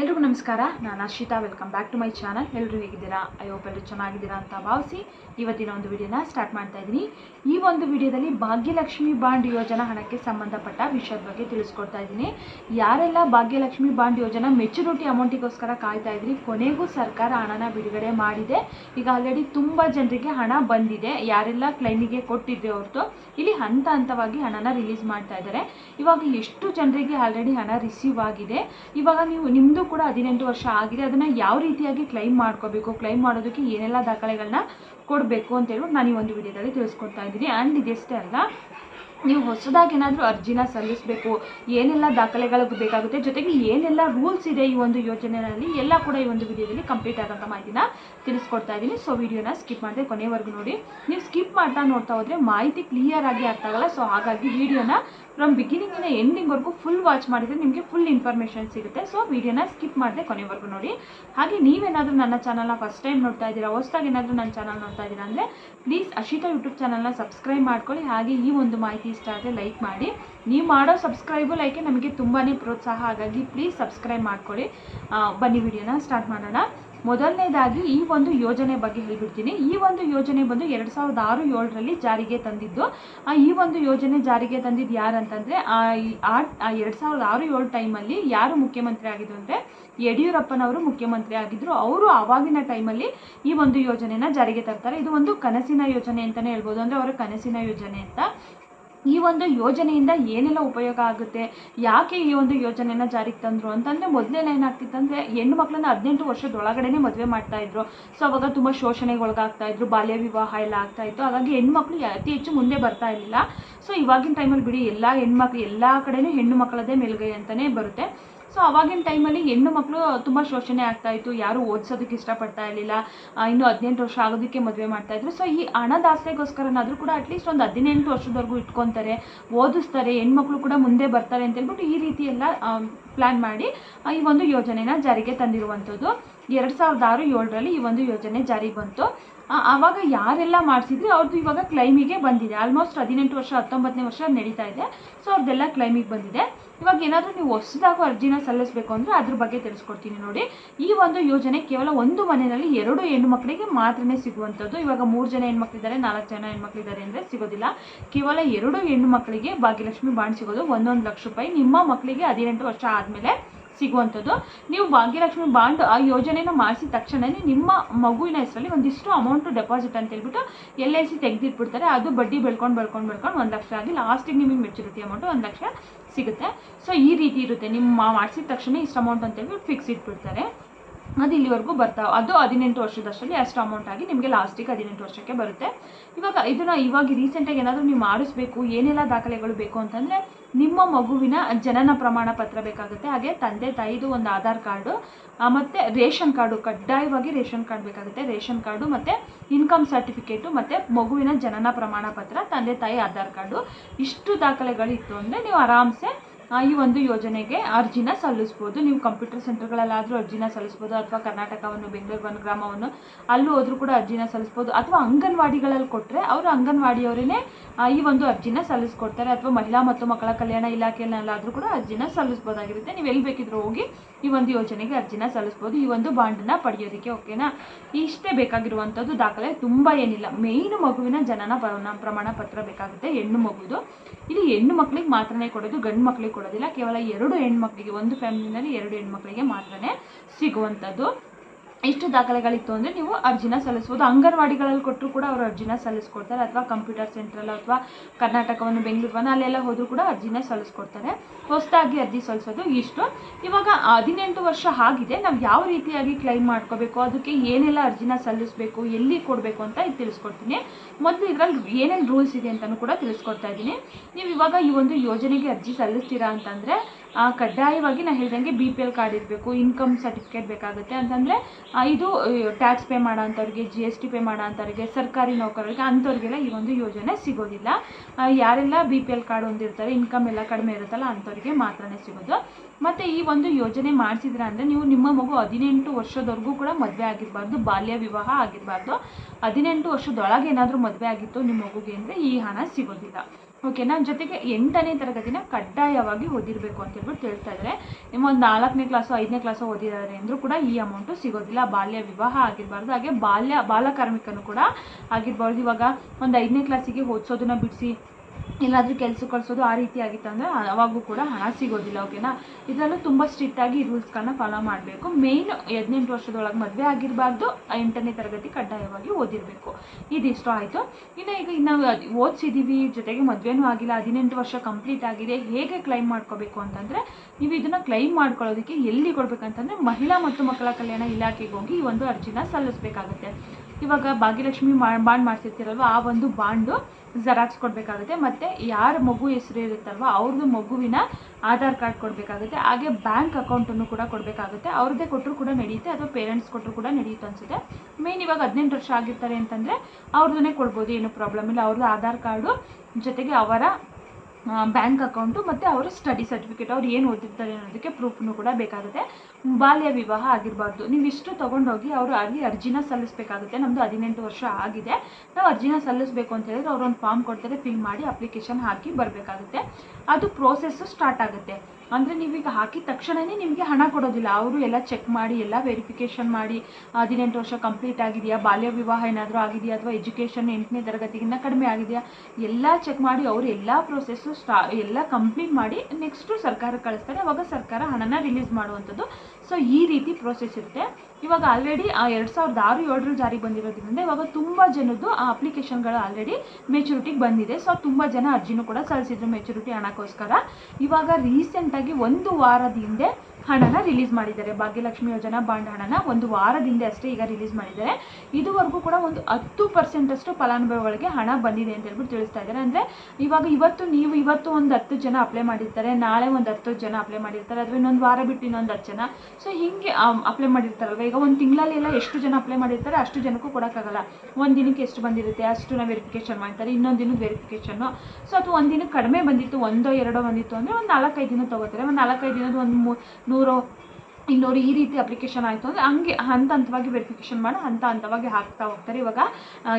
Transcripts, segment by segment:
ಎಲ್ರಿಗೂ ನಮಸ್ಕಾರ. ನಾನು Arshitha. Welcome back to my channel ಎಲ್ಲರೂ ಹೇಗಿದ್ದೀರಾ? ಐ ಹೋಪ್ ಎಲ್ಲರೂ ಚೆನ್ನಾಗಿದ್ದೀರಾ ಅಂತ ಭಾವಿಸಿ ಇವತ್ತಿನ ಒಂದು ವಿಡಿಯೋನ ಸ್ಟಾರ್ಟ್ ಮಾಡ್ತಾ ಇದ್ದೀನಿ. ಈ ಒಂದು ವಿಡಿಯೋದಲ್ಲಿ ಭಾಗ್ಯಲಕ್ಷ್ಮಿ ಬಾಂಡ್ ಯೋಜನಾ ಹಣಕ್ಕೆ ಸಂಬಂಧಪಟ್ಟ ವಿಷಯದ ಬಗ್ಗೆ ತಿಳಿಸ್ಕೊಡ್ತಾ ಇದ್ದೀನಿ. ಯಾರೆಲ್ಲ ಭಾಗ್ಯಲಕ್ಷ್ಮಿ ಬಾಂಡ್ ಯೋಜನಾ ಮೆಚುರಿಟಿ ಅಮೌಂಟಿಗೋಸ್ಕರ ಕಾಯ್ತಾ ಇದ್ರಿ, ಕೊನೆಗೂ ಸರ್ಕಾರ ಹಣನ ಬಿಡುಗಡೆ ಮಾಡಿದೆ. ಈಗ ಆಲ್ರೆಡಿ ತುಂಬ ಜನರಿಗೆ ಹಣ ಬಂದಿದೆ. ಯಾರೆಲ್ಲ ಕ್ಲೈಮಿಗೆ ಕೊಟ್ಟಿದ್ರೆ ಹೊರತು ಇಲ್ಲಿ ಹಂತ ಹಂತವಾಗಿ ಹಣನ ರಿಲೀಸ್ ಮಾಡ್ತಾ ಇದ್ದಾರೆ. ಇವಾಗ ಎಷ್ಟು ಜನರಿಗೆ ಆಲ್ರೆಡಿ ಹಣ ರಿಸೀವ್ ಆಗಿದೆ? ಇವಾಗ ನೀವು ನಿಮ್ಮದು ಕೂಡ ಹದಿನೆಂಟು ವರ್ಷ ಆಗಿದೆ. ಅದನ್ನು ಯಾವ ರೀತಿಯಾಗಿ ಕ್ಲೈಮ್ ಮಾಡ್ಕೋಬೇಕು ಕ್ಲೈಮ್ ಮಾಡೋದಕ್ಕೆ ಏನೆಲ್ಲ ದಾಖಲೆಗಳನ್ನ ಕೊಡಬೇಕು ಅಂತ ಹೇಳ್ಬಿಟ್ಟು ನಾನು ಈ ಒಂದು ವಿಡಿಯೋದಲ್ಲಿ ತಿಳಿಸ್ಕೊಡ್ತಾ ಇದ್ದೀನಿ. ಆ್ಯಂಡ್ ಇದಷ್ಟೇ ಅಲ್ಲ ನೀವು ಹೊಸದಾಗಿ ಏನಾದರೂ ಅರ್ಜಿನ ಸಲ್ಲಿಸಬೇಕು, ಏನೆಲ್ಲ ದಾಖಲೆಗಳು ಬೇಕಾಗುತ್ತೆ, ಜೊತೆಗೆ ಏನೆಲ್ಲ ರೂಲ್ಸ್ ಇದೆ ಈ ಒಂದು ಯೋಜನೆಯಲ್ಲಿ, ಎಲ್ಲ ಕೂಡ ಈ ಒಂದು ವಿಡಿಯೋದಲ್ಲಿ ಕಂಪ್ಲೀಟ್ ಆದಂಥ ಮಾಹಿತಿನ ತಿಳಿಸ್ಕೊಡ್ತಾ ಇದ್ದೀನಿ. ಸೊ ವಿಡಿಯೋನ ಸ್ಕಿಪ್ ಮಾಡಿದೆ ಕೊನೆವರೆಗೂ ನೋಡಿ. ನೀವು ಸ್ಕಿಪ್ ಮಾಡ್ತಾ ನೋಡ್ತಾ ಹೋದರೆ ಮಾಹಿತಿ ಕ್ಲಿಯರ್ ಆಗಿ ಆಗಲ್ಲ. ಸೊ ಹಾಗಾಗಿ ವಿಡಿಯೋನ ಫ್ರಮ್ ಬಿಗಿನಿಂಗಿನ ಎಂಡಿಂಗ್ವರೆಗೂ ಫುಲ್ ವಾಚ್ ಮಾಡಿದರೆ ನಿಮಗೆ ಫುಲ್ ಇನ್ಫಾರ್ಮೇಷನ್ ಸಿಗುತ್ತೆ. ಸೊ ವಿಡಿಯೋನ ಸ್ಕಿಪ್ ಮಾಡಿದೆ ಕೊನೆವರೆಗೂ ನೋಡಿ. ಹಾಗೆ ನೀವೇನಾದರೂ ನನ್ನ ಚಾನಲ್ನ ಫಸ್ಟ್ ಟೈಮ್ ನೋಡ್ತಾ ಇದ್ದೀರಾ ಹೊಸದಾಗಿ ಏನಾದರೂ ನನ್ನ ಚಾನಲ್ ನೋಡ್ತಾ ಇದ್ದೀರಾ ಅಂದರೆ ಪ್ಲೀಸ್ ಅಶಿತಾ ಯೂಟ್ಯೂಬ್ ಚಾನಲ್ನ ಸಬ್ಸ್ಕ್ರೈಬ್ ಮಾಡ್ಕೊಳ್ಳಿ. ಹಾಗೆ ಈ ಒಂದು ಮಾಹಿತಿ ಇಷ್ಟ ಆದರೆ ಲೈಕ್ ಮಾಡಿ. ನೀವು ಮಾಡೋ ಸಬ್ಸ್ಕ್ರೈಬು ಲೈಕೆ ನಮಗೆ ತುಂಬಾ ಪ್ರೋತ್ಸಾಹ. ಹಾಗಾಗಿ ಪ್ಲೀಸ್ ಸಬ್ಸ್ಕ್ರೈಬ್ ಮಾಡ್ಕೊಳ್ಳಿ. ಬನ್ನಿ ವಿಡಿಯೋನ ಸ್ಟಾರ್ಟ್ ಮಾಡೋಣ. ಮೊದಲನೇದಾಗಿ ಈ ಒಂದು ಯೋಜನೆ ಬಗ್ಗೆ ಹೇಳ್ಬಿಡ್ತೀನಿ. ಈ ಒಂದು ಯೋಜನೆ ಬಂದು ಎರಡು ಸಾವಿರದ ಆರು ಏಳರಲ್ಲಿ ಜಾರಿಗೆ ತಂದಿದ್ದು. ಈ ಒಂದು ಯೋಜನೆ ಜಾರಿಗೆ ತಂದಿದ್ದು ಯಾರಂತಂದರೆ ಎರಡು ಸಾವಿರದ ಆರು ಏಳು ಟೈಮಲ್ಲಿ ಯಾರು ಮುಖ್ಯಮಂತ್ರಿ ಆಗಿದ್ರು ಅಂದರೆ, ಯಡಿಯೂರಪ್ಪನವರು ಮುಖ್ಯಮಂತ್ರಿ ಆಗಿದ್ರು. ಅವರು ಆವಾಗಿನ ಟೈಮಲ್ಲಿ ಈ ಒಂದು ಯೋಜನೆನ ಜಾರಿಗೆ ತರ್ತಾರೆ. ಇದು ಒಂದು ಕನಸಿನ ಯೋಜನೆ ಅಂತಲೇ ಹೇಳ್ಬೋದು. ಅಂದರೆ ಅವರ ಕನಸಿನ ಯೋಜನೆ ಅಂತ. ಈ ಒಂದು ಯೋಜನೆಯಿಂದ ಏನೆಲ್ಲ ಉಪಯೋಗ ಆಗುತ್ತೆ? ಯಾಕೆ ಈ ಒಂದು ಯೋಜನೆನ ಜಾರಿಗೆ ತಂದರು? ಅಂತಂದರೆ ಮೊದಲೆಲ್ಲ ಏನಾಗ್ತಿತ್ತಂದರೆ ಹೆಣ್ಣು ಮಕ್ಕಳನ್ನ ಹದಿನೆಂಟು ವರ್ಷದೊಳಗಡೆನೆ ಮದುವೆ ಮಾಡ್ತಾ ಇದ್ರು. ಸೊ ಅವಾಗ ತುಂಬ ಶೋಷಣೆಗೆ ಒಳಗಾಗ್ತಾ ಇದ್ರು, ಬಾಲ್ಯ ವಿವಾಹ ಎಲ್ಲ ಆಗ್ತಾ ಇತ್ತು. ಹಾಗಾಗಿ ಹೆಣ್ಮಕ್ಳು ಅತಿ ಹೆಚ್ಚು ಮುಂದೆ ಬರ್ತಾ ಇರಲಿಲ್ಲ. ಸೊ ಇವಾಗಿನ ಟೈಮಲ್ಲಿ ಬಿಡಿ, ಎಲ್ಲ ಹೆಣ್ಮಕ್ಳು ಎಲ್ಲ ಕಡೆಯೂ ಹೆಣ್ಣು ಮಕ್ಕಳದೇ ಮೇಲುಗೈ ಅಂತಲೇ ಬರುತ್ತೆ. ಸೊ ಅವಾಗಿನ ಟೈಮಲ್ಲಿ ಹೆಣ್ಣು ಮಕ್ಕಳು ತುಂಬ ಶೋಷಣೆ ಆಗ್ತಾ ಇತ್ತು. ಯಾರು ಓದಿಸೋದಕ್ಕೆ ಇಷ್ಟಪಡ್ತಾ ಇರಲಿಲ್ಲ. ಇನ್ನು ಹದಿನೆಂಟು ವರ್ಷ ಆಗೋದಕ್ಕೆ ಮದುವೆ ಮಾಡ್ತಾ ಇದ್ರು. ಸೊ ಈ ಹಣದ ಆಸೆಗೋಸ್ಕರನಾದರೂ ಕೂಡ ಅಟ್ಲೀಸ್ಟ್ ಒಂದು ಹದಿನೆಂಟು ವರ್ಷದವರೆಗೂ ಇಟ್ಕೊತಾರೆ, ಓದಿಸ್ತಾರೆ, ಹೆಣ್ಮಕ್ಳು ಕೂಡ ಮುಂದೆ ಬರ್ತಾರೆ ಅಂತ ಹೇಳ್ಬಿಟ್ಟು ಈ ರೀತಿ ಎಲ್ಲ ಪ್ಲ್ಯಾನ್ ಮಾಡಿ ಈ ಒಂದು ಯೋಜನೆನ ಜಾರಿಗೆ ತಂದಿರುವಂಥದ್ದು. ಎರಡು ಸಾವಿರದ ಆರು ಏಳರಲ್ಲಿ ಈ ಒಂದು ಯೋಜನೆ ಜಾರಿಗೆ ಬಂತು. ಆವಾಗ ಯಾರೆಲ್ಲ ಮಾಡಿಸಿದ್ರಿ ಅವ್ರದ್ದು ಇವಾಗ ಕ್ಲೈಮಿಗೆ ಬಂದಿದೆ. ಆಲ್ಮೋಸ್ಟ್ ಹದಿನೆಂಟು ವರ್ಷ, ಹತ್ತೊಂಬತ್ತನೇ ವರ್ಷ ನಡೀತಾ ಇದೆ. ಸೊ ಅವ್ರದ್ದೆಲ್ಲ ಕ್ಲೈಮಿಗೆ ಬಂದಿದೆ. ಇವಾಗ ಏನಾದರೂ ನೀವು ಹೊಸದಾಗೂ ಅರ್ಜಿನ ಸಲ್ಲಿಸಬೇಕು ಅಂದರೆ ಅದ್ರ ಬಗ್ಗೆ ತಿಳಿಸ್ಕೊಡ್ತೀನಿ ನೋಡಿ. ಈ ಒಂದು ಯೋಜನೆ ಕೇವಲ ಒಂದು ಮನೆಯಲ್ಲಿ ಎರಡು ಹೆಣ್ಣು ಮಕ್ಕಳಿಗೆ ಮಾತ್ರನೇ ಸಿಗುವಂಥದ್ದು. ಇವಾಗ ಮೂರು ಜನ ಹೆಣ್ಮಕ್ಳಿದ್ದಾರೆ, ನಾಲ್ಕು ಜನ ಹೆಣ್ಮಕ್ಳಿದ್ದಾರೆ ಅಂದರೆ ಸಿಗೋದಿಲ್ಲ. ಕೇವಲ ಎರಡು ಹೆಣ್ಣು ಮಕ್ಕಳಿಗೆ ಭಾಗ್ಯಲಕ್ಷ್ಮಿ ಬಾಂಡ್ ಸಿಗೋದು ಒಂದೊಂದು ಲಕ್ಷ ರೂಪಾಯಿ. ನಿಮ್ಮ ಮಕ್ಕಳಿಗೆ ಹದಿನೆಂಟು ವರ್ಷ ಆದಮೇಲೆ ಸಿಗುವಂಥದ್ದು. ನೀವು ಭಾಗ್ಯಲಕ್ಷ್ಮಿ ಬಾಂಡ್ ಆ ಯೋಜನೆನ ಮಾಡಿಸಿದ ತಕ್ಷಣನೇ ನಿಮ್ಮ ಮಗುವಿನ ಹೆಸರಲ್ಲಿ ಒಂದಿಷ್ಟು ಅಮೌಂಟು ಡೆಪಾಸಿಟ್ ಅಂತ ಹೇಳ್ಬಿಟ್ಟು ಎಲ್ ಐ ಸಿ ತೆಗೆದಿಟ್ಬಿಡ್ತಾರೆ. ಅದು ಬಡ್ಡಿ ಬೆಳ್ಕೊಂಡು ಬೆಳ್ಕೊಂಡು ಬೆಳ್ಕೊಂಡು ಒಂದು ಲಕ್ಷ ಆಗಿ ಲಾಸ್ಟಿಗೆ ನಿಮಗೆ ಮೆಚುರಿಟಿ ಅಮೌಂಟು ಒಂದು ಲಕ್ಷ ಸಿಗುತ್ತೆ. ಸೊ ಈ ರೀತಿ ಇರುತ್ತೆ. ನಿಮ್ಮ ಮಾಡಿಸಿದ ತಕ್ಷಣ ಇಷ್ಟು ಅಮೌಂಟ್ ಅಂತ ಹೇಳ್ಬಿಟ್ಟು ಫಿಕ್ಸ್ ಇಟ್ಬಿಡ್ತಾರೆ. ಅದು ಇಲ್ಲಿವರೆಗೂ ಬರ್ತಾವೆ. ಅದು ಹದಿನೆಂಟು ವರ್ಷದಷ್ಟರಲ್ಲಿ ಅಷ್ಟು ಅಮೌಂಟ್ ಆಗಿ ನಿಮಗೆ ಲಾಸ್ಟಿಗೆ ಹದಿನೆಂಟು ವರ್ಷಕ್ಕೆ ಬರುತ್ತೆ. ಇವಾಗ ಇದನ್ನು ಇವಾಗ ರೀಸೆಂಟಾಗಿ ಏನಾದರೂ ನೀವು ಮಾಡಿಸ್ಬೇಕು, ಏನೆಲ್ಲ ದಾಖಲೆಗಳು ಬೇಕು ಅಂತಂದರೆ ನಿಮ್ಮ ಮಗುವಿನ ಜನನ ಪ್ರಮಾಣ ಪತ್ರ ಬೇಕಾಗುತ್ತೆ. ಹಾಗೆ ತಂದೆ, ತಾಯಿದು ಒಂದು ಆಧಾರ್ ಕಾರ್ಡು ಮತ್ತು ರೇಷನ್ ಕಾರ್ಡು, ಕಡ್ಡಾಯವಾಗಿ ರೇಷನ್ ಕಾರ್ಡ್ ಬೇಕಾಗುತ್ತೆ. ರೇಷನ್ ಕಾರ್ಡು ಮತ್ತು ಇನ್ಕಮ್ ಸರ್ಟಿಫಿಕೇಟು ಮತ್ತು ಮಗುವಿನ ಜನನ ಪ್ರಮಾಣ ಪತ್ರ, ತಂದೆ, ತಾಯಿ ಆಧಾರ್ ಕಾರ್ಡು. ಇಷ್ಟು ದಾಖಲೆಗಳಿತ್ತು ಅಂದರೆ ನೀವು ಆರಾಮ್ಸೆ ಈ ಒಂದು ಯೋಜನೆಗೆ ಅರ್ಜಿನ ಸಲ್ಲಿಸ್ಬೋದು. ನೀವು ಕಂಪ್ಯೂಟರ್ ಸೆಂಟರ್ಗಳಲ್ಲಾದರೂ ಅರ್ಜಿನ ಸಲ್ಲಿಸ್ಬೋದು ಅಥವಾ ಕರ್ನಾಟಕವನ್ನು, ಬೆಂಗಳೂರು ಒಂದು ಗ್ರಾಮವನ್ನು, ಅಲ್ಲೂ ಹೋದ್ರು ಕೂಡ ಅರ್ಜಿನ ಸಲ್ಲಿಸ್ಬೋದು. ಅಥವಾ ಅಂಗನವಾಡಿಗಳಲ್ಲಿ ಕೊಟ್ಟರೆ ಅವರು ಅಂಗನವಾಡಿಯವರೇ ಈ ಒಂದು ಅರ್ಜಿನ ಸಲ್ಲಿಸ್ಕೊಡ್ತಾರೆ. ಅಥವಾ ಮಹಿಳಾ ಮತ್ತು ಮಕ್ಕಳ ಕಲ್ಯಾಣ ಇಲಾಖೆಯಲ್ಲಾದರೂ ಕೂಡ ಅರ್ಜಿನ ಸಲ್ಲಿಸ್ಬೋದಾಗಿರುತ್ತೆ. ನೀವು ಎಲ್ಲಿ ಬೇಕಿದ್ರೂ ಹೋಗಿ ಈ ಒಂದು ಯೋಜನೆಗೆ ಅರ್ಜಿನ ಸಲ್ಲಿಸ್ಬೋದು. ಈ ಒಂದು ಬಾಂಡನ್ನ ಪಡೆಯೋದಕ್ಕೆ, ಓಕೆನಾ? ಇಷ್ಟೇ ಬೇಕಾಗಿರುವಂಥದ್ದು ದಾಖಲೆ ತುಂಬ ಏನಿಲ್ಲ. ಮೇಯ್ನು ಮಗುವಿನ ಜನನ ಪ್ರಮಾಣ- ಪತ್ರ ಬೇಕಾಗುತ್ತೆ ಹೆಣ್ಣು ಮಗುದು. ಇಲ್ಲಿ ಹೆಣ್ಣು ಮಕ್ಕಳಿಗೆ ಮಾತ್ರನೇ ಕೊಡೋದು, ಗಂಡು ಮಕ್ಕಳಿಗೆ ಕೊಡೋದಿಲ್ಲ. ಕೇವಲ ಎರಡು ಹೆಣ್ಮಕ್ಳಿಗೆ ಒಂದು ಫ್ಯಾಮಿಲಿನಲ್ಲಿ ಎರಡು ಹೆಣ್ಮಕ್ಳಿಗೆ ಮಾತ್ರನೇ ಸಿಗುವಂಥದ್ದು. ಇಷ್ಟು ದಾಖಲೆಗಳಿತ್ತು ಅಂದರೆ ನೀವು ಅರ್ಜಿನ ಸಲ್ಲಿಸ್ಬೋದು. ಅಂಗನವಾಡಿಗಳಲ್ಲಿ ಕೊಟ್ಟರು ಕೂಡ ಅವರು ಅರ್ಜಿನ ಸಲ್ಲಿಸ್ಕೊಡ್ತಾರೆ. ಅಥವಾ ಕಂಪ್ಯೂಟರ್ ಸೆಂಟ್ರಲ್ ಅಥವಾ ಕರ್ನಾಟಕವನ್ನು, ಬೆಂಗಳೂರನ್ನು ಅಲ್ಲೆಲ್ಲ ಹೋದರೂ ಕೂಡ ಅರ್ಜಿನ ಸಲ್ಲಿಸ್ಕೊಡ್ತಾರೆ. ಹೊಸದಾಗಿ ಅರ್ಜಿ ಸಲ್ಲಿಸೋದು ಇಷ್ಟು. ಇವಾಗ ಹದಿನೆಂಟು ವರ್ಷ ಆಗಿದೆ. ನಾವು ಯಾವ ರೀತಿಯಾಗಿ ಕ್ಲೈಮ್ ಮಾಡ್ಕೋಬೇಕು? ಅದಕ್ಕೆ ಏನೆಲ್ಲ ಅರ್ಜಿನ ಸಲ್ಲಿಸಬೇಕು? ಎಲ್ಲಿ ಕೊಡಬೇಕು ಅಂತ ಇದು ತಿಳಿಸ್ಕೊಡ್ತೀನಿ. ಮೊದಲು ಇದರಲ್ಲಿ ಏನೇನು ರೂಲ್ಸ್ ಇದೆ ಅಂತಲೂ ಕೂಡ ತಿಳಿಸ್ಕೊಡ್ತಾ ಇದ್ದೀನಿ. ನೀವು ಇವಾಗ ಈ ಒಂದು ಯೋಜನೆಗೆ ಅರ್ಜಿ ಸಲ್ಲಿಸ್ತೀರಾ ಅಂತಂದರೆ ಕಡ್ಡಾಯವಾಗಿ ನಾನು ಹೇಳ್ದಂಗೆ ಬಿ ಪಿ ಎಲ್ ಕಾರ್ಡ್ ಇರಬೇಕು ಇನ್ಕಮ್ ಸರ್ಟಿಫಿಕೇಟ್ ಬೇಕಾಗುತ್ತೆ ಅಂತಂದರೆ ಇದು ಟ್ಯಾಕ್ಸ್ ಪೇ ಮಾಡೋ ಅಂಥವ್ರಿಗೆ ಜಿ ಎಸ್ ಟಿ ಪೇ ಮಾಡೋ ಅಂಥವ್ರಿಗೆ ಸರ್ಕಾರಿ ನೌಕರರಿಗೆ ಅಂಥವ್ರಿಗೆಲ್ಲ ಈ ಒಂದು ಯೋಜನೆ ಸಿಗೋದಿಲ್ಲ. ಯಾರೆಲ್ಲ ಬಿ ಪಿ ಎಲ್ ಕಾರ್ಡ್ ಹೊಂದಿರ್ತಾರೆ ಇನ್ಕಮ್ ಎಲ್ಲ ಕಡಿಮೆ ಇರುತ್ತಲ್ಲ ಅಂಥವ್ರಿಗೆ ಮಾತ್ರನೇ ಸಿಗೋದು. ಮತ್ತು ಈ ಒಂದು ಯೋಜನೆ ಮಾಡಿಸಿದ್ರ ಅಂದರೆ ನೀವು ನಿಮ್ಮ ಮಗು ಹದಿನೆಂಟು ವರ್ಷದವರೆಗೂ ಕೂಡ ಮದುವೆ ಆಗಿರಬಾರ್ದು, ಬಾಲ್ಯ ವಿವಾಹ ಆಗಿರಬಾರ್ದು. ಹದಿನೆಂಟು ವರ್ಷದೊಳಗೆ ಏನಾದರೂ ಮದುವೆ ಆಗಿತ್ತು, ನಿಮ್ಮ ಮಗುಗೆ ಅಂದರೆ ಈ ಹಣ ಸಿಗೋದಿಲ್ಲ. ಓಕೆನಾ ಜೊತೆಗೆ ಎಂಟನೇ ತರಗತಿನ ಕಡ್ಡಾಯವಾಗಿ ಓದಿರಬೇಕು ಅಂತ ಹೇಳ್ಬಿಟ್ಟು ಹೇಳ್ತಾ ಇದ್ದಾರೆ ಒಂದು ನಾಲ್ಕನೇ ಕ್ಲಾಸು ಐದನೇ ಕ್ಲಾಸು ಓದಿದ್ದಾರೆ ಅಂದರೂ ಕೂಡ ಈ ಅಮೌಂಟು ಸಿಗೋದಿಲ್ಲ. ಬಾಲ್ಯ ವಿವಾಹ ಆಗಿರಬಾರ್ದು, ಹಾಗೆ ಬಾಲ್ಯ ಬಾಲಕಾರ್ಮಿಕನು ಕೂಡ ಆಗಿರ್ಬಾರ್ದು. ಇವಾಗ ಒಂದು ಐದನೇ ಕ್ಲಾಸಿಗೆ ಓದಿಸೋದನ್ನ ಬಿಡಿಸಿ ಎಲ್ಲಾದರೂ ಕೆಲಸ ಕಳಿಸೋದು ಆ ರೀತಿ ಆಗಿತ್ತು ಅಂದರೆ ಅವಾಗೂ ಕೂಡ ಹಣ ಸಿಗೋದಿಲ್ಲ ಓಕೆನಾ ಇದರಲ್ಲೂ ತುಂಬ ಸ್ಟ್ರಿಕ್ಟಾಗಿ ರೂಲ್ಸ್ಗಳನ್ನ ಫಾಲೋ ಮಾಡಬೇಕು. ಮೇನ್ ಹದಿನೆಂಟು ವರ್ಷದೊಳಗೆ ಮದುವೆ ಆಗಿರಬಾರ್ದು ಎಂಟನೇ ತರಗತಿ ಕಡ್ಡಾಯವಾಗಿ ಓದಿರಬೇಕು. ಇದಿಷ್ಟು ಆಯಿತು. ಇನ್ನು ಈಗ ನಾವು ಓದಿಸಿದ್ದೀವಿ ಜೊತೆಗೆ ಮದುವೆನೂ ಆಗಿಲ್ಲ, ಹದಿನೆಂಟು ವರ್ಷ ಕಂಪ್ಲೀಟ್ ಆಗಿದೆ, ಹೇಗೆ ಕ್ಲೈಮ್ ಮಾಡ್ಕೋಬೇಕು ಅಂತಂದರೆ, ನೀವು ಇದನ್ನು ಕ್ಲೈಮ್ ಮಾಡ್ಕೊಳ್ಳೋದಕ್ಕೆ ಎಲ್ಲಿ ಕೊಡಬೇಕಂತಂದರೆ ಮಹಿಳಾ ಮತ್ತು ಮಕ್ಕಳ ಕಲ್ಯಾಣ ಇಲಾಖೆಗೆ ಹೋಗಿ ಈ ಒಂದು ಅರ್ಜಿನ ಸಲ್ಲಿಸಬೇಕಾಗುತ್ತೆ. ಇವಾಗ ಭಾಗ್ಯಲಕ್ಷ್ಮಿ ಬಾಂಡ್ ಮಾಡಿಸಿರ್ತೀರಲ್ವ, ಆ ಒಂದು ಬಾಂಡು ಜೆರಾಕ್ಸ್ ಕೊಡಬೇಕಾಗುತ್ತೆ. ಮತ್ತು ಯಾರ ಮಗು ಹೆಸರು ಇರುತ್ತಲ್ವ ಅವ್ರದ್ದು ಮಗುವಿನ ಆಧಾರ್ ಕಾರ್ಡ್ ಕೊಡಬೇಕಾಗುತ್ತೆ. ಹಾಗೆ ಬ್ಯಾಂಕ್ ಅಕೌಂಟನ್ನು ಕೂಡ ಕೊಡಬೇಕಾಗುತ್ತೆ. ಅವ್ರದ್ದೇ ಕೊಟ್ಟರು ಕೂಡ ನಡೆಯುತ್ತೆ ಅಥವಾ ಪೇರೆಂಟ್ಸ್ ಕೊಟ್ಟರು ಕೂಡ ನಡೆಯುತ್ತೆ ಅನಿಸುತ್ತೆ. ಮೇನ್ ಇವಾಗ ಹದಿನೆಂಟು ವರ್ಷ ಆಗಿರ್ತಾರೆ ಅಂತಂದರೆ ಅವ್ರದ್ದನ್ನೇ ಕೊಡ್ಬೋದು, ಏನು ಪ್ರಾಬ್ಲಮ್ ಇಲ್ಲ. ಅವ್ರದ್ದು ಆಧಾರ್ ಕಾರ್ಡು ಜೊತೆಗೆ ಅವರ ಬ್ಯಾಂಕ್ ಅಕೌಂಟು ಮತ್ತು ಅವರ ಸ್ಟಡಿ ಸರ್ಟಿಫಿಕೇಟ್ ಅವ್ರು ಏನು ಓದಿರ್ತಾರೆ ಅನ್ನೋದಕ್ಕೆ ಪ್ರೂಫ್ನು ಕೂಡ ಬೇಕಾಗುತ್ತೆ. ಬಾಲ್ಯ ವಿವಾಹ ಆಗಿರಬಾರ್ದು. ನೀವು ಇಷ್ಟು ತೊಗೊಂಡೋಗಿ ಅವರು ಅಲ್ಲಿ ಅರ್ಜಿನ ಸಲ್ಲಿಸಬೇಕಾಗುತ್ತೆ. ನಮ್ಮದು ಹದಿನೆಂಟು ವರ್ಷ ಆಗಿದೆ. ನಾವು ಅರ್ಜಿನ ಸಲ್ಲಿಸಬೇಕು ಅಂತ ಹೇಳಿದ್ರೆ ಅವ್ರು ಒಂದು ಫಾರ್ಮ್ ಕೊಡ್ತಾರೆ ಫಿಲ್ ಮಾಡಿ ಅಪ್ಲಿಕೇಶನ್ ಹಾಕಿ ಬರಬೇಕಾಗುತ್ತೆ. ಅದು ಪ್ರೋಸೆಸ್ಸು ಸ್ಟಾರ್ಟ್ ಆಗುತ್ತೆ. ಅಂದರೆ ನೀವೀಗ ಹಾಕಿದ ತಕ್ಷಣವೇ ನಿಮಗೆ ಹಣ ಕೊಡೋದಿಲ್ಲ. ಅವರು ಎಲ್ಲ ಚೆಕ್ ಮಾಡಿ, ಎಲ್ಲ ವೆರಿಫಿಕೇಷನ್ ಮಾಡಿ, ಹದಿನೆಂಟು ವರ್ಷ ಕಂಪ್ಲೀಟ್ ಆಗಿದೆಯಾ, ಬಾಲ್ಯ ವಿವಾಹ ಏನಾದರೂ ಆಗಿದೆಯಾ, ಅಥವಾ ಎಜುಕೇಷನ್ ಎಂಟನೇ ತರಗತಿಗಿಂತ ಕಡಿಮೆ ಆಗಿದೆಯಾ, ಎಲ್ಲ ಚೆಕ್ ಮಾಡಿ, ಅವರು ಎಲ್ಲ ಪ್ರೋಸೆಸ್ಸು ಸ್ಟಾ ಎಲ್ಲ ಕಂಪ್ಲೀಟ್ ಮಾಡಿ ನೆಕ್ಸ್ಟು ಸರ್ಕಾರಕ್ಕೆ ಕಳಿಸ್ತಾರೆ. ಅವಾಗ ಸರ್ಕಾರ ಹಣನ ರಿಲೀಸ್ ಮಾಡುವಂಥದ್ದು ಸೊ ಈ ರೀತಿ ಪ್ರೋಸೆಸ್ ಇರುತ್ತೆ. ಇವಾಗ ಆಲ್ರೆಡಿ ಎರಡು ಸಾವಿರದ ಆರು ಏಳರಲ್ಲಿ ಜಾರಿಗೆ ಬಂದಿರೋದ್ರಿಂದ ಇವಾಗ ತುಂಬ ಜನದ್ದು ಆ ಅಪ್ಲಿಕೇಶನ್ಗಳು ಆಲ್ರೆಡಿ ಮೆಚುರಿಟಿಗೆ ಬಂದಿದೆ. ಸೊ ತುಂಬ ಜನ ಅರ್ಜಿನೂ ಕೂಡ ಸಲ್ಲಿಸಿದ್ರು ಮೆಚುರಿಟಿ ಹಣಕ್ಕೋಸ್ಕರ. ಇವಾಗ ರೀಸೆಂಟಾಗಿ ಒಂದು ವಾರದ ಹಿಂದೆ ಹಣನ ರಿಲೀಸ್ ಮಾಡಿದ್ದಾರೆ. ಭಾಗ್ಯಲಕ್ಷ್ಮಿ ಯೋಜನಾ ಬಾಂಡ್ ಹಣನ ಒಂದು ವಾರದಿಂದ ಅಷ್ಟೇ ಈಗ ರಿಲೀಸ್ ಮಾಡಿದ್ದಾರೆ. ಇದುವರೆಗೂ ಕೂಡ ಒಂದು ಹತ್ತು ಪರ್ಸೆಂಟಷ್ಟು ಫಲಾನುಭವಿಗಳಿಗೆ ಹಣ ಬಂದಿದೆ ಅಂತ ಹೇಳ್ಬಿಟ್ಟು ತಿಳಿಸ್ತಾ ಇದ್ದಾರೆ. ಅಂದ್ರೆ ಇವಾಗ ಇವತ್ತು ನೀವು ಇವತ್ತು ಒಂದು ಹತ್ತು ಜನ ಅಪ್ಲೈ ಮಾಡಿರ್ತಾರೆ, ನಾಳೆ ಒಂದು ಹತ್ತು ಜನ ಅಪ್ಲೈ ಮಾಡಿರ್ತಾರೆ ಅಥವಾ ಇನ್ನೊಂದು ವಾರ ಬಿಟ್ಟು ಇನ್ನೊಂದು ಹತ್ತು ಜನ. ಸೊ ಹೀಗೆ ಅಪ್ಲೈ ಮಾಡಿರ್ತಾರಲ್ವ? ಈಗ ಒಂದು ತಿಂಗಳಲ್ಲೆಲ್ಲ ಎಷ್ಟು ಜನ ಅಪ್ಲೈ ಮಾಡಿರ್ತಾರೆ, ಅಷ್ಟು ಜನಕ್ಕೂ ಕೊಡೋಕ್ಕಾಗಲ್ಲ ಒಂದು ದಿನಕ್ಕೆ ಎಷ್ಟು ಬಂದಿರುತ್ತೆ? ಅಷ್ಟು ನಾವು ವೆರಿಫಿಕೇಶನ್ ಮಾಡ್ತಾರೆ. ಇನ್ನೊಂದು ದಿನ ವೆರಿಫಿಕೇಷನ್ನು ಸೊ ಅದು ಒಂದು ದಿನಕ್ಕೆ ಕಡಿಮೆ ಬಂದಿತ್ತು, ಒಂದೋ ಎರಡೋ ಬಂದಿತ್ತು ಅಂದರೆ ಒಂದು ನಾಲ್ಕೈದು ದಿನ ತೊಗೋತಾರೆ. ಒಂದು ನಾಲ್ಕೈದು ದಿನದ ಒಂದು ನೂರು ಇನ್ನೂರು ಈ ರೀತಿ ಅಪ್ಲಿಕೇಶನ್ ಆಯಿತು ಅಂದರೆ ಹಂಗೆ ಹಂತ ಹಂತವಾಗಿ ವೆರಿಫಿಕೇಷನ್ ಮಾಡಿ, ಹಂತ ಹಂತವಾಗಿ ಹಾಕ್ತಾ ಹೋಗ್ತಾರೆ. ಇವಾಗ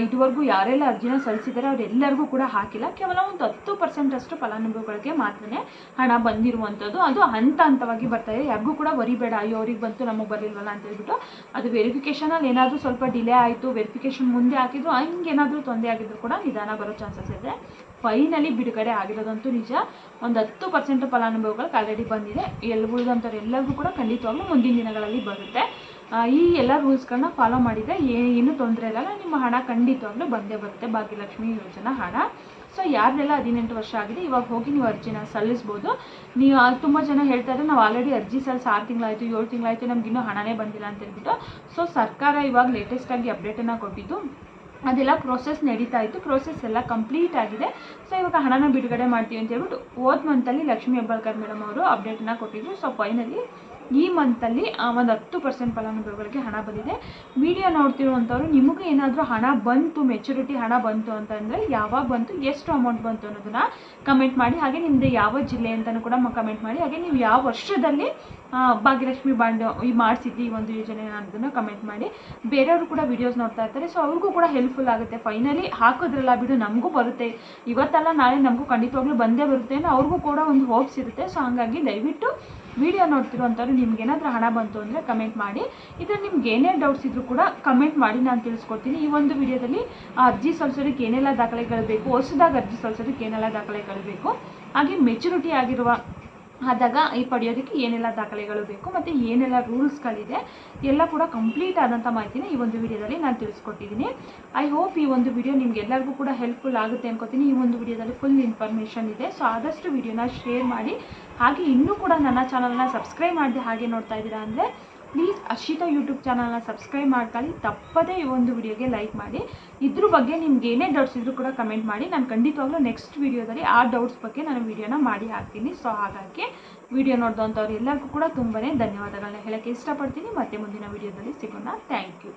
ಇದುವರೆಗೂ ಯಾರೆಲ್ಲ ಅರ್ಜಿನ ಸಲ್ಲಿಸಿದ್ದಾರೆ ಅವರೆಲ್ಲರಿಗೂ ಕೂಡ ಹಾಕಿಲ್ಲ. ಕೇವಲ ಒಂದು ಹತ್ತು ಪರ್ಸೆಂಟಷ್ಟು ಫಲಾನುಭವಿಗಳಿಗೆ ಮಾತ್ರನೇ ಹಣ ಬಂದಿರುವಂಥದ್ದು. ಅದು ಹಂತ ಹಂತವಾಗಿ ಬರ್ತಾ ಇದೆ. ಯಾರಿಗೂ ಕೂಡ ವರಿಬೇಡ, ಅಯ್ಯೋ, ಅವ್ರಿಗೆ ಬಂತು, ನಮಗೆ ಬರಲಿಲ್ವಲ್ಲ ಅಂತ ಹೇಳ್ಬಿಟ್ಟು ಅದು ವೆರಿಫಿಕೇಷನಲ್ಲಿ ಏನಾದರೂ ಸ್ವಲ್ಪ ಡಿಲೇ ಆಯಿತು ವೆರಿಫಿಕೇಷನ್ ಮುಂದೆ ಹಾಕಿದ್ರು, ಹಂಗೇನಾದರೂ ತೊಂದರೆ ಆಗಿದ್ರು ಕೂಡ ನಿಧಾನ ಬರೋ ಚಾನ್ಸಸ್ ಇದೆ. ಫೈನಲಿ ಬಿಡುಗಡೆ ಆಗಿರೋದಂತೂ ನಿಜ. ಒಂದು ಹತ್ತು ಪರ್ಸೆಂಟ್ ಫಲಾನುಭವಿಗಳಿಗೆ ಆಲ್ರೆಡಿ ಬಂದಿದೆ. ಎಲ್ಲ ಉಳಿದಂಥವ್ರು ಎಲ್ಲರಿಗೂ ಕೂಡ ಖಂಡಿತವಾಗ್ಲೂ ಮುಂದಿನ ದಿನಗಳಲ್ಲಿ ಬರುತ್ತೆ. ಈ ಎಲ್ಲ ರೂಲ್ಸ್ಗಳನ್ನ ಫಾಲೋ ಮಾಡಿದರೆ ಏನು ತೊಂದರೆ ಇರಲ್ಲ ನಿಮ್ಮ ಹಣ ಖಂಡಿತವಾಗ್ಲೂ ಬಂದೇ ಬರುತ್ತೆ. ಭಾಗ್ಯಲಕ್ಷ್ಮಿ ಯೋಜನಾ ಹಣ. ಸೊ ಯಾರೆಲ್ಲ ಹದಿನೆಂಟು ವರ್ಷ ಆಗಿದೆ, ಇವಾಗ ಹೋಗಿ ನೀವು ಅರ್ಜಿನ ಸಲ್ಲಿಸ್ಬೋದು. ನೀವು ತುಂಬ ಜನ ಹೇಳ್ತಾ ಇದ್ದಾರೆ ನಾವು ಆಲ್ರೆಡಿ ಅರ್ಜಿ ಸಲ್ಲಿಸಿ ಆರು ತಿಂಗಳಾಯಿತು, ಏಳು ತಿಂಗಳಾಯಿತು, ನಮ್ಗೆ ಇನ್ನೂ ಹಣನೇ ಬಂದಿಲ್ಲ ಅಂತ ಹೇಳ್ಬಿಟ್ಟು. ಸೊ ಸರ್ಕಾರ ಇವಾಗ ಲೇಟೆಸ್ಟಾಗಿ ಅಪ್ಡೇಟನ್ನು ಕೊಟ್ಟಿದ್ದು ಅದೆಲ್ಲ ಪ್ರೋಸೆಸ್ ನಡೀತಾ ಇತ್ತು. ಪ್ರೋಸೆಸ್ ಎಲ್ಲ ಕಂಪ್ಲೀಟ್ ಆಗಿದೆ. ಸೊ ಇವಾಗ ಹಣನ ಬಿಡುಗಡೆ ಮಾಡ್ತೀವಿ ಅಂತ ಹೇಳ್ಬಿಟ್ಟು ಮಂತ್ ಮಂತಲ್ಲಿ ಲಕ್ಷ್ಮೀ ಹೆಬ್ಬಾಳ್ಕರ್ ಮೇಡಮ್ ಅವರು ಅಪ್ಡೇಟನ್ನ ಕೊಟ್ಟಿದ್ರು. ಸೊ ಫೈನಲಿ ಈ ಮಂತಲ್ಲಿ ಒಂದು ಹತ್ತು ಪರ್ಸೆಂಟ್ ಫಲಾನುಭವಿಗಳಿಗೆ ಹಣ ಬಂದಿದೆ. ವಿಡಿಯೋ ನೋಡ್ತಿರುವಂಥವ್ರು ನಿಮಗೂ ಏನಾದರೂ ಹಣ ಬಂತು ಮೆಚುರಿಟಿ ಹಣ ಬಂತು ಅಂತಂದರೆ ಯಾವಾಗ ಬಂತು, ಎಷ್ಟು ಅಮೌಂಟ್ ಬಂತು ಅನ್ನೋದನ್ನು ಕಮೆಂಟ್ ಮಾಡಿ, ಹಾಗೆ ನಿಮ್ಮದು ಯಾವ ಜಿಲ್ಲೆ ಅಂತಲೂ ಕೂಡ ಕಮೆಂಟ್ ಮಾಡಿ, ಹಾಗೆ ನೀವು ಯಾವ ವರ್ಷದಲ್ಲಿ ಭಾಗ್ಯಲಕ್ಷ್ಮಿ ಬಾಂಡ್ ಈ ಮಾಡಿಸಿದ್ದು ಈ ಒಂದು ಯೋಜನೆ ಅನ್ನೋದನ್ನು ಕಮೆಂಟ್ ಮಾಡಿ. ಬೇರೆಯವರು ಕೂಡ ವಿಡಿಯೋಸ್ ನೋಡ್ತಾ ಇರ್ತಾರೆ ಸೊ ಅವ್ರಿಗೂ ಕೂಡ ಹೆಲ್ಪ್ಫುಲ್ ಆಗುತ್ತೆ. ಫೈನಲಿ ಹಾಕೋದ್ರಲ್ಲ ಬಿಡು, ನಮಗೂ ಬರುತ್ತೆ. ಇವತ್ತಲ್ಲ ನಾಳೆ ನಮಗೂ ಖಂಡಿತವಾಗ್ಲೂ ಬಂದೇ ಬರುತ್ತೆ ಅನ್ನೋ ಅವ್ರಿಗೂ ಕೂಡ ಒಂದು ಹೋಪ್ಸ್ ಇರುತ್ತೆ. ಸೊ ಹಾಗಾಗಿ ದಯವಿಟ್ಟು ವಿಡಿಯೋ ನೋಡ್ತಿರೋಂಥವ್ರು ನಿಮ್ಗೆ ಏನಾದರೂ ಹಣ ಬಂತು ಅಂದರೆ ಕಮೆಂಟ್ ಮಾಡಿ. ಇದರಲ್ಲಿ ನಿಮ್ಗೆ ಏನೇ ಡೌಟ್ಸ್ ಇದ್ರೂ ಕೂಡ ಕಮೆಂಟ್ ಮಾಡಿ ನಾನು ತಿಳಿಸ್ಕೊಡ್ತೀನಿ. ಈ ಒಂದು ವಿಡಿಯೋದಲ್ಲಿ ಅರ್ಜಿ ಸಲ್ಲಿಸೋದಕ್ಕೆ ಏನೆಲ್ಲ ದಾಖಲೆಗಳು ಬೇಕು, ಹೊಸದಾಗಿ ಅರ್ಜಿ ಸಲ್ಲಿಸೋದಕ್ಕೆ ಏನೆಲ್ಲ ದಾಖಲೆಗಳು ಬೇಕು, ಹಾಗೆ ಮೆಚುರಿಟಿ ಆಗಿರುವ ಆದಾಗ ಈ ಪಡೆಯೋದಕ್ಕೆ ಏನೆಲ್ಲ ದಾಖಲೆಗಳು ಬೇಕು ಮತ್ತು ಏನೆಲ್ಲ ರೂಲ್ಸ್ಗಳಿದೆ, ಎಲ್ಲ ಕೂಡ ಕಂಪ್ಲೀಟ್ ಆದಂಥ ಮಾಹಿತಿನ ಈ ಒಂದು ವಿಡಿಯೋದಲ್ಲಿ ನಾನು ತಿಳಿಸ್ಕೊಟ್ಟಿದ್ದೀನಿ. ಐ ಹೋಪ್ ಈ ಒಂದು ವಿಡಿಯೋ ನಿಮ್ಗೆ ಎಲ್ಲರಿಗೂ ಕೂಡ ಹೆಲ್ಪ್ಫುಲ್ ಆಗುತ್ತೆ ಅನ್ಕೋತೀನಿ. ಈ ಒಂದು ವಿಡಿಯೋದಲ್ಲಿ ಫುಲ್ ಇನ್ಫಾರ್ಮೇಷನ್ ಇದೆ. ಸೊ ಆದಷ್ಟು ವಿಡಿಯೋನ ಶೇರ್ ಮಾಡಿ, ಹಾಗೆ ಇನ್ನೂ ಕೂಡ ನನ್ನ ಚಾನಲ್ನ ಸಬ್ಸ್ಕ್ರೈಬ್ ಮಾಡಿದೆ ಹಾಗೆ ನೋಡ್ತಾ ಇದ್ದೀರಾ ಅಂದರೆ ಪ್ಲೀಸ್ ಅರ್ಷಿತಾ ಯೂಟ್ಯೂಬ್ ಚಾನಲ್ನ ಸಬ್ಸ್ಕ್ರೈಬ್ ಮಾಡ್ಕೊಳ್ಳಿ. ತಪ್ಪದೇ ಈ ಒಂದು ವಿಡಿಯೋಗೆ ಲೈಕ್ ಮಾಡಿ. ಇದ್ರ ಬಗ್ಗೆ ನಿಮ್ಗೆ ಏನೇ ಡೌಟ್ಸ್ ಇದ್ರೂ ಕೂಡ ಕಮೆಂಟ್ ಮಾಡಿ. ನಾನು ಖಂಡಿತವಾಗ್ಲೂ ನೆಕ್ಸ್ಟ್ ವಿಡಿಯೋದಲ್ಲಿ ಆ ಡೌಟ್ಸ್ ಬಗ್ಗೆ ನಾನು ವಿಡಿಯೋನ ಮಾಡಿ ಹಾಕ್ತೀನಿ. ಸೊ ಹಾಗಾಗಿ ವಿಡಿಯೋ ನೋಡಿದಂಥವ್ರು ಎಲ್ಲರಿಗೂ ಕೂಡ ತುಂಬಾ ಧನ್ಯವಾದಗಳನ್ನ ಹೇಳೋಕ್ಕೆ ಇಷ್ಟಪಡ್ತೀನಿ. ಮತ್ತೆ ಮುಂದಿನ ವಿಡಿಯೋದಲ್ಲಿ ಸಿಗೋಣ. Thank you